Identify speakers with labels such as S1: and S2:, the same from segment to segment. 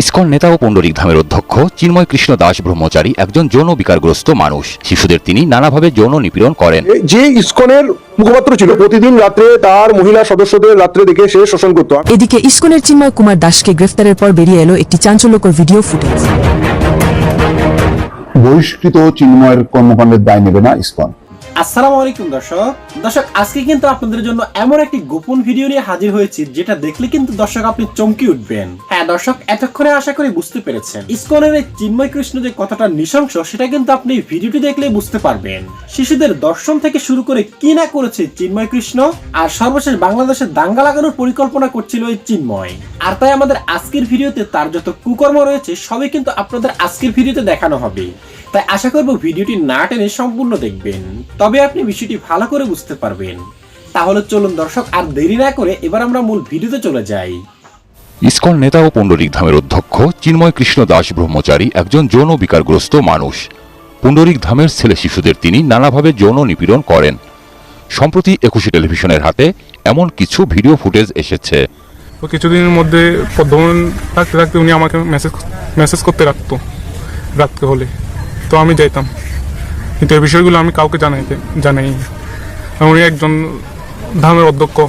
S1: ISKCON নেতা ও পণ্ডরিক ধামের অধ্যক্ষ চিন্ময় কৃষ্ণ দাস ব্রহ্মচারী একজন যৌন বিকারগ্রস্ত মানুষ। শিশুদের তিনি নানাভাবে যৌন নিপীড়ন করেন।
S2: যে ইস্কনের মুখপাত্র ছিল প্রতিদিন রাত্রে তার মহিলা সদস্যদের রাত্রে দেখে সে শোষণ করতো।
S3: এদিকে ইস্কনের চিন্ময় কুমার দাসকে গ্রেফতারের পর বেরিয়ে এলো একটি চাঞ্চল্যকর ভিডিও ফুটেজ।
S4: বহিষ্কৃত চিন্ময়ের কর্মকাণ্ডের দায় নেবে না ইসকন।
S5: আসসালামু আলাইকুম দর্শক। দর্শক, আজকে কিন্তু আপনাদের জন্য এমন একটি গোপন ভিডিও নিয়ে হাজির হয়েছি, যেটা দেখলে কিন্তু দর্শক আপনি চমকে উঠবেন। হ্যাঁ দর্শক, এতক্ষণে আশা করি বুঝতে পেরেছেন। ইসকনের চিন্ময় কৃষ্ণ যে কতটা নৃশংস, সেটা কিন্তু আপনি ভিডিওটি দেখলে বুঝতে পারবেন। শিশুদের দর্শন থেকে শুরু করে কি না করেছে চিন্ময় কৃষ্ণ, আর সর্বশেষ বাংলাদেশে দাঙ্গা লাগানোর পরিকল্পনা করছিল এই চিন্ময়। আর তাই আমাদের আজকের ভিডিওতে তার যত কুকর্ম রয়েছে, সবই কিন্তু আপনাদের আজকের ভিডিওতে দেখানো হবে। তাই আশা করব ভিডিওটি না টেনে সম্পূর্ণ দেখবেন। তবে আপনি বিষয়টি ভালো করে বুঝতে পারবেন। তাহলে চলুন দর্শক আর দেরি না করে এবার আমরা মূল ভিডিওতে চলে যাই।
S1: ইসকন নেতা ও পুণ্ডরিক ধামের অধ্যক্ষ চিন্ময় কৃষ্ণ দাস ব্রহ্মচারী একজন যৌন বিকারগ্রস্ত মানুষ। পুণ্ডরিক ধামের ছেলে শিশুদের তিনি নানাভাবে যৌন নিপীড়ন করেন। সম্প্রতি একুশে টেলিভিশনের হাতে এমন কিছু ভিডিও ফুটেজ এসেছে।
S6: তো কিছুদিনের মধ্যে পদ্মমন থাকতে থাকতে উনি আমাকে মেসেজ মেসেজ করতে রাখতো রাখতে হলে। তো আমি যাইতাম। কিন্তু এই বিষয়গুলো আমি কাউকে জানাইতে জানাই উনি একজন ধামের অধ্যক্ষ।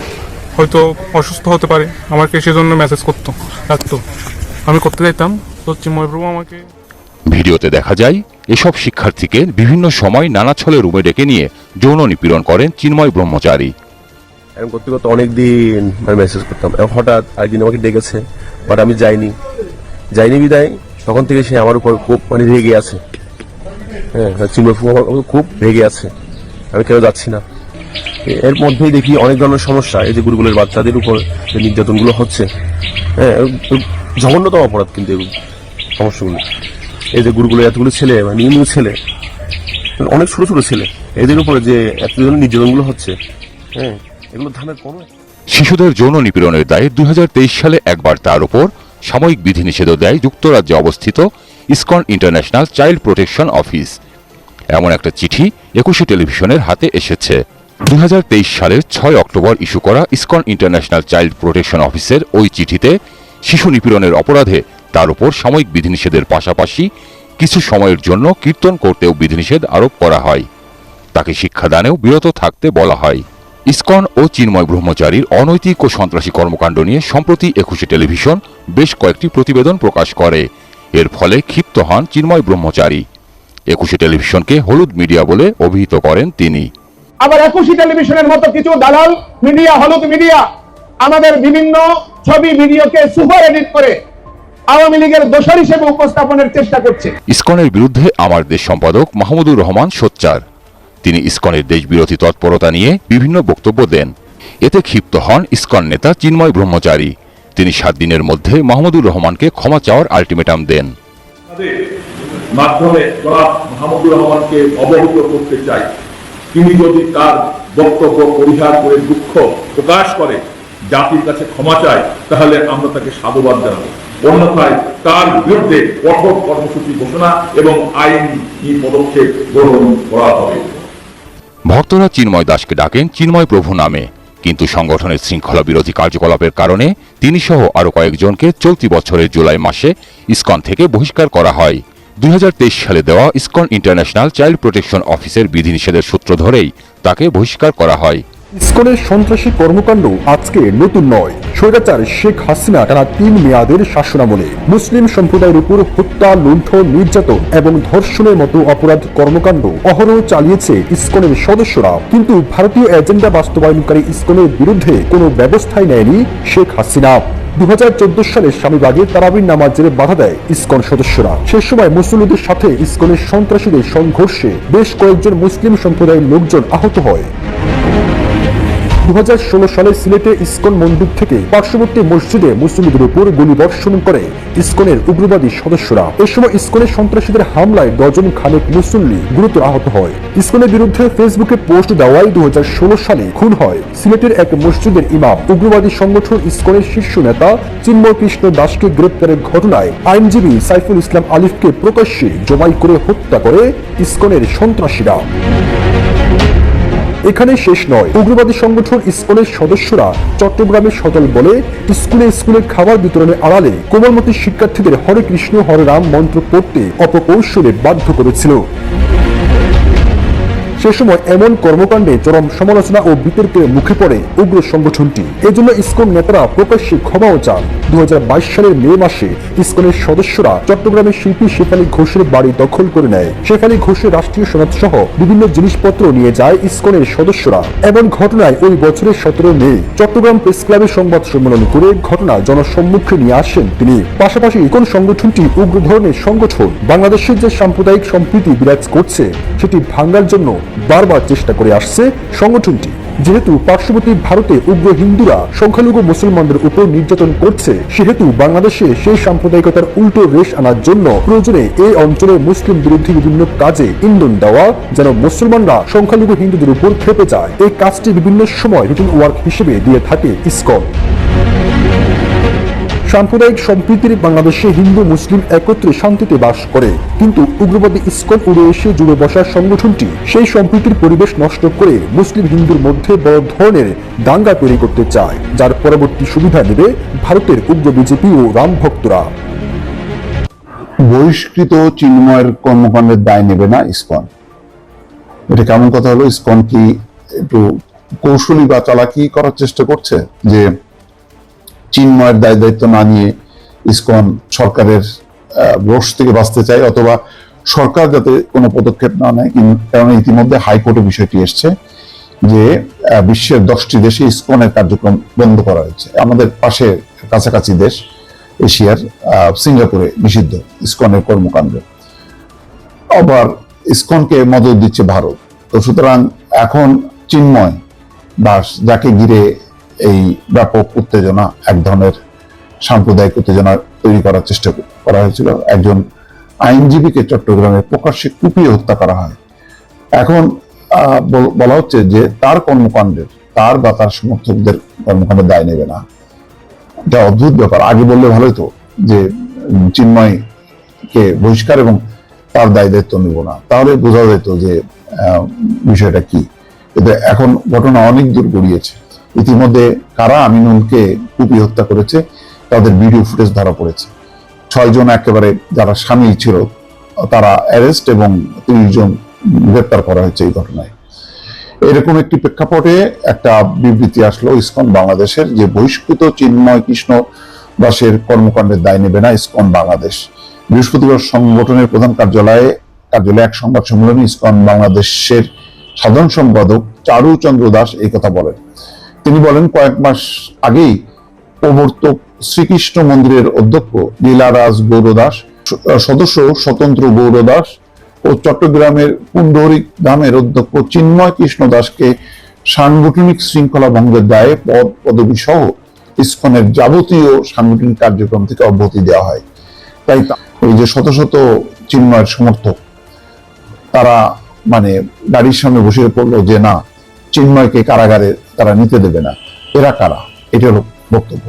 S6: হয়তো অসুস্থ হতে পারে। আমাকে সেজন্য মেসেজ করতো রাখতো। আমি করতে যাইতাম। তো চিন্ময়প্রভু আমাকে
S1: ভিডিওতে দেখা যায় এসব শিক্ষার্থীকে বিভিন্ন সময় নানা ছলে রুমে ডেকে নিয়ে যৌন নিপীড়ন করেন চিন্ময় ব্রহ্মচারী।
S7: এরকম করতে করতে অনেক দিন আমি মেসেজ করতাম। এবং হঠাৎ একদিন আমাকে ডেকেছে বাট আমি যাইনি। যাইনি বিদায় তখন থেকে সে আমার উপর খুব মানে রেগে আছে। হ্যাঁ চিন্ময় ফুফু খুব রেগে আছে। আমি কেউ যাচ্ছি না? এর মধ্যেই দেখি অনেক ধরনের সমস্যা, এই যে গুরুগুলের বাচ্চাদের উপর যে নির্যাতনগুলো হচ্ছে। হ্যাঁ জঘন্যতম অপরাধ কিন্তু এগুলো সমস্যাগুলো। এই যে গুরুগুলো এতগুলো ছেলে মানে নিউ ছেলে, অনেক ছোট ছোট ছেলে, এদের উপরে যে এত ধরনের নির্যাতনগুলো হচ্ছে হ্যাঁ এগুলো ধানের কোনো
S1: শিশুদের যৌন নিপীড়নের দায়ে দুই সালে একবার তার উপর সাময়িক বিধিনিষেধও দেয় যুক্তরাজ্যে অবস্থিত ISKCON international child protection office. এমন একটা চিঠি একুশে টেলিভিশনের হাতে এসেছে। দু হাজার তেইশ সালের ছয় অক্টোবর ইস্যু করা ইসকন ইন্টারন্যাশনাল চাইল্ড প্রোটেকশন অফিসের ওই চিঠিতে শিশু নিপীড়নের অপরাধে তার উপর সাময়িক বিধিনিষেধের পাশাপাশি কিছু সময়ের জন্য কীর্তন করতেও বিধিনিষেধ আরোপ করা হয়। তাকে শিক্ষাদানেও বিরত থাকতে বলা হয়। ইসকন ও চিন্ময় ব্রহ্মচারীর অনৈতিক ও সন্ত্রাসী কর্মকাণ্ড নিয়ে সম্প্রতি একুশে টেলিভিশন বেশ কয়েকটি প্রতিবেদন প্রকাশ করে। এর ফলে ক্ষিপ্ত হন চিন্ময় ব্রহ্মচারী। একুশে টেলিভিশনকে হলুদ মিডিয়া বলে অভিহিত করেন তিনি।
S8: আবার একুশে টেলিভিশনের মতো কিছু দালাল মিডিয়া হলুদ মিডিয়া আমাদের বিভিন্ন ছবি ভিডিওকে সুপার এডিট করে আওয়ামী লীগের দোষর হিসেবে উপস্থাপনের চেষ্টা করছে।
S1: ইসকনের বিরুদ্ধে আমার দেশ সম্পাদক মাহমুদুর রহমান সোচ্চার। তিনি ইসকনের দেশবিরোধী তৎপরতা নিয়ে বিভিন্ন বক্তব্য দেন। এতে ক্ষিপ্ত হন ইস্কন নেতা চিন্ময় ব্রহ্মচারী। তিনি সাত দিনের মধ্যে মাহমুদুর রহমানকে ক্ষমা চাওয়ার আলটিমেটাম দেন।
S9: মাধ্যমে মাহমুদুর রহমানকে অবহিত করতে চাই। তিনি যদি তার বক্তব্য পরিহার করে দুঃখ প্রকাশ করে, জাতির কাছে ক্ষমা চায়, তাহলে আমরা তাকে সাধুবাদ জানাব। অন্যথায় তার বিরুদ্ধে কঠোর কর্মসূচি ঘোষণা এবং আইনি পদক্ষেপ গ্রহণ করা হবে।
S1: ভক্তরা চিন্ময় দাসকে ডাকেন চিন্ময় প্রভু নামে। কিন্তু সংগঠনের শৃঙ্খলা বিরোধী কার্যকলাপের কারণে তিনি সহ আরও কয়েকজনকে চলতি বছরের জুলাই মাসে ইসকন থেকে বহিষ্কার করা হয়। দুই হাজার তেইশ সালে দেওয়া ইসকন ইন্টারন্যাশনাল চাইল্ড প্রোটেকশন অফিসের বিধিনিষেধের সূত্র ধরেই তাকে বহিষ্কার করা হয়।
S10: ইসকনের সন্ত্রাসী কর্মকাণ্ড আজকে নতুন নয়। স্বৈরাচার শেখ হাসিনা টানা তিন মেয়াদের শাসনামলে। মুসলিম সম্প্রদায়ের উপর হত্যা, লুণ্ঠন, নির্যাতন এবং ধর্ষণের মতো অপরাধ কর্মকাণ্ড অহরহ চালিয়েছে ইস্কনের সদস্যরা। কিন্তু ভারতীয় এজেন্ডা বাস্তবায়নকারী ইস্কনের বিরুদ্ধে কোনো ব্যবস্থাই নেয়নি শেখ হাসিনা। দু সালে স্বামীবাগে তারাবির নামাজের বাধা দেয় ইসকন সদস্যরা। সে সময় মুসলিমদের সাথে ইসকনের সন্ত্রাসীদের সংঘর্ষে বেশ কয়েকজন মুসলিম সম্প্রদায়ের লোকজন আহত হয়। দু হাজার ষোলো সালে সিলেটে ইসকন মন্দির থেকে পার্শ্ববর্তী মসজিদে মুসলিমদের উপর গুলি গুলিবর্ষণ করে ইসকনের উগ্রবাদী সদস্যরা। এ সময় ইসকনের সন্ত্রাসীদের হামলায় ডজন খানেক মুসল্লি গুরুতর আহত হয়। ইসকনের বিরুদ্ধে ফেসবুকে পোস্ট দেওয়ায় দু হাজার ষোলো সালে খুন হয়। সিলেটের এক মসজিদের ইমাম, উগ্রবাদী সংগঠন ইসকনের শীর্ষ নেতা চিন্ময় কৃষ্ণ দাসকে গ্রেপ্তারের ঘটনায় আইনজীবী সাইফুল ইসলাম আলিফকে প্রকাশ্যে জমাই করে হত্যা করে ইসকনের সন্ত্রাসীরা। এখানে শেষ নয়। উগ্রবাদী সংগঠন স্কুলের সদস্যরা চট্টগ্রামের সদল বলে স্কুলে স্কুলে খাবার বিতরণের আড়ালে কোমলমতি শিক্ষার্থীদের হরে কৃষ্ণ, হরে রাম মন্ত্র পড়তে অপকৌশলে বাধ্য করেছিল। সে সময় এমন কর্মকাণ্ডে চরম সমালোচনা ও বিতর্কের মুখে পড়ে উগ্র সংগঠনটি। এজন্য ইসকন নেতারা প্রকাশ্যে ক্ষমাও চান। দু সালের মে মাসে ইসকনের সদস্যরা চট্টগ্রামের শিল্পী শেফালী ঘোষের বাড়ি দখল করে নেয়। শেফালী ঘোষের রাষ্ট্রীয় সনদ সহ বিভিন্ন জিনিসপত্র নিয়ে যায় ইসকনের সদস্যরা। এমন ঘটনায় ওই বছরের সতেরো মে চট্টগ্রাম প্রেস ক্লাবে সংবাদ সম্মেলন করে ঘটনা জনসম্মুখে নিয়ে আসেন তিনি। পাশাপাশি ইকন সংগঠনটি উগ্র ধরনের সংগঠন বাংলাদেশের যে সাম্প্রদায়িক সম্প্রীতি বিরাজ করছে, সেটি ভাঙ্গার জন্য বারবার চেষ্টা করে আসছে সংগঠনটি। যেহেতু পার্শ্ববর্তী ভারতে উগ্র হিন্দুরা সংখ্যালঘু মুসলমানদের উপর নির্যাতন করছে, সেহেতু বাংলাদেশে সেই সাম্প্রদায়িকতার উল্টো রেশ আনার জন্য প্রয়োজনে এই অঞ্চলের মুসলিম বিরোধী বিভিন্ন কাজে ইন্ধন দেওয়া যেন মুসলমানরা সংখ্যালঘু হিন্দুদের উপর খেপে যায়। এই কাজটি বিভিন্ন সময় রুটিন ওয়ার্ক হিসেবে দিয়ে থাকে ইসকন। সাম্প্রদায়িক সম্প্রীতির বাংলাদেশে হিন্দু, মুসলিম একত্রে শান্তিতে বাস করে। কিন্তু উগ্রবাদী ইসকন উড়ে এসে জুড়ে বসার সংগঠনটি সেই সম্প্রীতির পরিবেশ নষ্ট করে মুসলিম হিন্দুর মধ্যে বড় ধরনের দাঙ্গা তৈরি করতে চায়, যার পরবর্তী সুবিধা নেবে ভারতের উগ্র বিজেপি ও রাম ভক্তরা।
S4: বহিষ্কৃত চিন্ময়ের কর্মকাণ্ডের দায় নেবে না ইসকন। এটা কেমন কথা হলো? ইসকন কি একটু কৌশলী বা চালাকি করার চেষ্টা করছে? যে চিন্ময়ের দায় দায়িত্ব না নিয়ে ইসকন সরকারের রোষ থেকে বাঁচতে চায় অথবা সরকার যাতে কোনো পদক্ষেপ না নেয় কারণ ইতিমধ্যে হাইকোর্টে বিষয়টি এসছে যে বিশ্বের দশটি দেশে ইসকনের কার্যক্রম বন্ধ করা হয়েছে। আমাদের পাশে কাছাকাছি দেশ, এশিয়ার সিঙ্গাপুরে নিষিদ্ধ ইসকনের কর্মকাণ্ড। আবার ইসকনকে মদত দিচ্ছে ভারত। তো সুতরাং এখন চিন্ময় দাস যাকে ঘিরে এই ব্যাপক উত্তেজনা, এক ধরনের সাম্প্রদায়িক উত্তেজনা তৈরি করার চেষ্টা করা হয়েছিল। একজন আইনজীবীকে চট্টগ্রামে প্রকাশ্যে কুপিয়ে হত্যা করা হয়। এখন বলা হচ্ছে যে তার কর্মকাণ্ডের, তার বা তার সমর্থকদের কর্মকাণ্ডের দায় নেবে না। এটা অদ্ভুত ব্যাপার। আগে বললে ভালোই তো যে চিন্ময়কে বহিষ্কার এবং তার দায় দায়িত্ব নেব না। তাহলে বোঝা যেত যে বিষয়টা কি। এখন ঘটনা অনেক দূর গড়িয়েছে। ইতিমধ্যে কারা আমিনুলকে কুপি হত্যা করেছে, তাদের ভিডিও ফুটেজ ধরা পড়েছে। ছয়জন একেবারে যারা সামিল ছিল, তারা অ্যারেস্ট এবং তিরিশ জন গ্রেপ্তার করা হয়েছে এই ঘটনায়। এরকম একটি প্রেক্ষাপটে একটা বিবৃতি আসলো ইসকন বাংলাদেশের যে বহিষ্কৃত চিন্ময় কৃষ্ণ দাসের কর্মকাণ্ডের দায় নেবে না ইসকন বাংলাদেশ। বৃহস্পতিবার সংগঠনের প্রধান কার্যালয়ে কার্যালয়ে এক সংবাদ সম্মেলনে ইসকন বাংলাদেশের সাধারণ সম্পাদক চারু চন্দ্র দাস এই কথা বলেন। তিনি বলেন, কয়েক মাস আগেই প্রবর্তক শ্রীকৃষ্ণ মন্দিরের অধ্যক্ষ লীলারাজ গৌর দাস সদস্য স্বতন্ত্র গৌর দাস ও চট্টগ্রামের পুণ্ডরিক গ্রামের অধ্যক্ষ চিন্ময় কৃষ্ণ দাসকে সাংগঠনিক শৃঙ্খলা ভঙ্গের দায়ে পদ, পদবী সহ ইসকনের যাবতীয় সাংগঠনিক কার্যক্রম থেকে অব্যাহতি দেওয়া হয়। তাই এই যে শত শত চিন্ময়ের সমর্থক, তারা মানে গাড়ির সামনে বসে পড়ল যে না চিন্ময়কে কারাগারে তারা নিতে দেবে না। এরা কারা? এটা হলো বক্তব্য।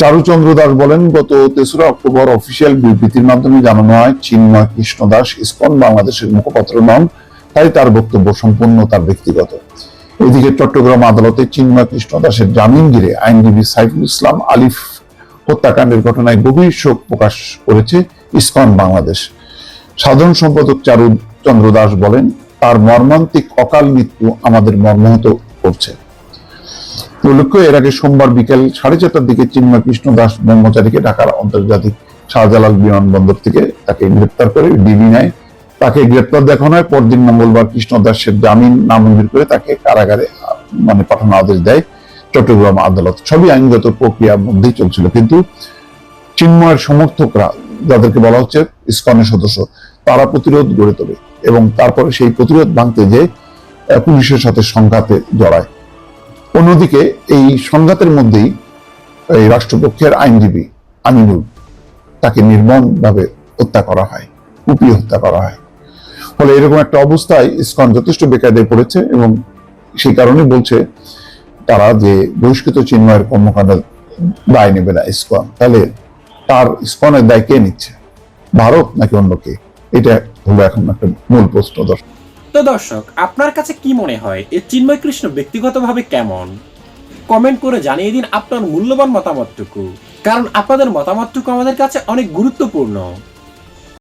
S4: চারুচন্দ্র দাস বলেন, গত তেসরা অক্টোবর অফিসিয়াল বিবৃতির মাধ্যমে জানানো হয়, চিন্ময় কৃষ্ণ দাস ইসকন বাংলাদেশের মুখপাত্র নন, তাই তার বক্তব্য সম্পূর্ণ তার ব্যক্তিগত। এদিকে চট্টগ্রাম আদালতে চিন্ময় কৃষ্ণ দাসের জামিন ঘিরে আইনজীবী সাইফুল ইসলাম আলিফ হত্যাকাণ্ডের ঘটনায় গভীর শোক প্রকাশ করেছে ইসকন বাংলাদেশ। সাধারণ সম্পাদক চারু চন্দ্র দাস বলেন তার মর্মান্তিক অকাল মৃত্যু আমাদের মর্মাহত করছে। উল্লেখ্য এর আগে সোমবার বিকেল সাড়ে চারটার দিকে চিন্ময় কৃষ্ণ দাস ব্রহ্মচারীকে ঢাকার আন্তর্জাতিক শাহজালাল বিমানবন্দর থেকে তাকে গ্রেপ্তার করে ডিবি নেয়। তাকে গ্রেপ্তার দেখানো হয়, পরদিন মঙ্গলবার কৃষ্ণ দাসের জামিন নামঞ্জুর করে তাকে কারাগারে মানে পাঠানো আদেশ দেয় চট্টগ্রাম আদালত। সবই আইনগত প্রক্রিয়ার মধ্যেই চলছিল। কিন্তু চিন্ময়ের সমর্থকরা, যাদেরকে বলা হচ্ছে ইসকনের সদস্য, তারা প্রতিরোধ গড়ে তোলে। এবং তারপরে সেই প্রতিরোধ ভাঙতে যে পুলিশের সাথে সংঘাতে জড়ায়। অন্যদিকে এই সংঘাতের মধ্যেই এই রাষ্ট্রপক্ষের আইনজীবী আমিনুল, তাকে নির্মমভাবে হত্যা করা হয়, কুপিয়ে হত্যা করা হয়। ফলে এরকম একটা অবস্থায় ইসকন যথেষ্ট বেকায়দায় পড়েছে এবং সেই কারণে বলছে তারা যে বহিষ্কৃত চিন্ময়ের কর্মকাণ্ড দায় নেবে না ইসকন। তাহলে তার ইসকনের দায় কে নিচ্ছে? ভারত নাকি অন্য কে? এটা হলো এখন একটা মূল প্রশ্ন দর্শক।
S5: তো দর্শক, আপনার কাছে কি মনে হয়? এই চিন্ময় কৃষ্ণ ব্যক্তিগতভাবে কেমন? কমেন্ট করে জানিয়ে দিন আপনার মূল্যবান মতামতটুকু। কারণ আপনাদের মতামতটুকু আমাদের কাছে অনেক গুরুত্বপূর্ণ।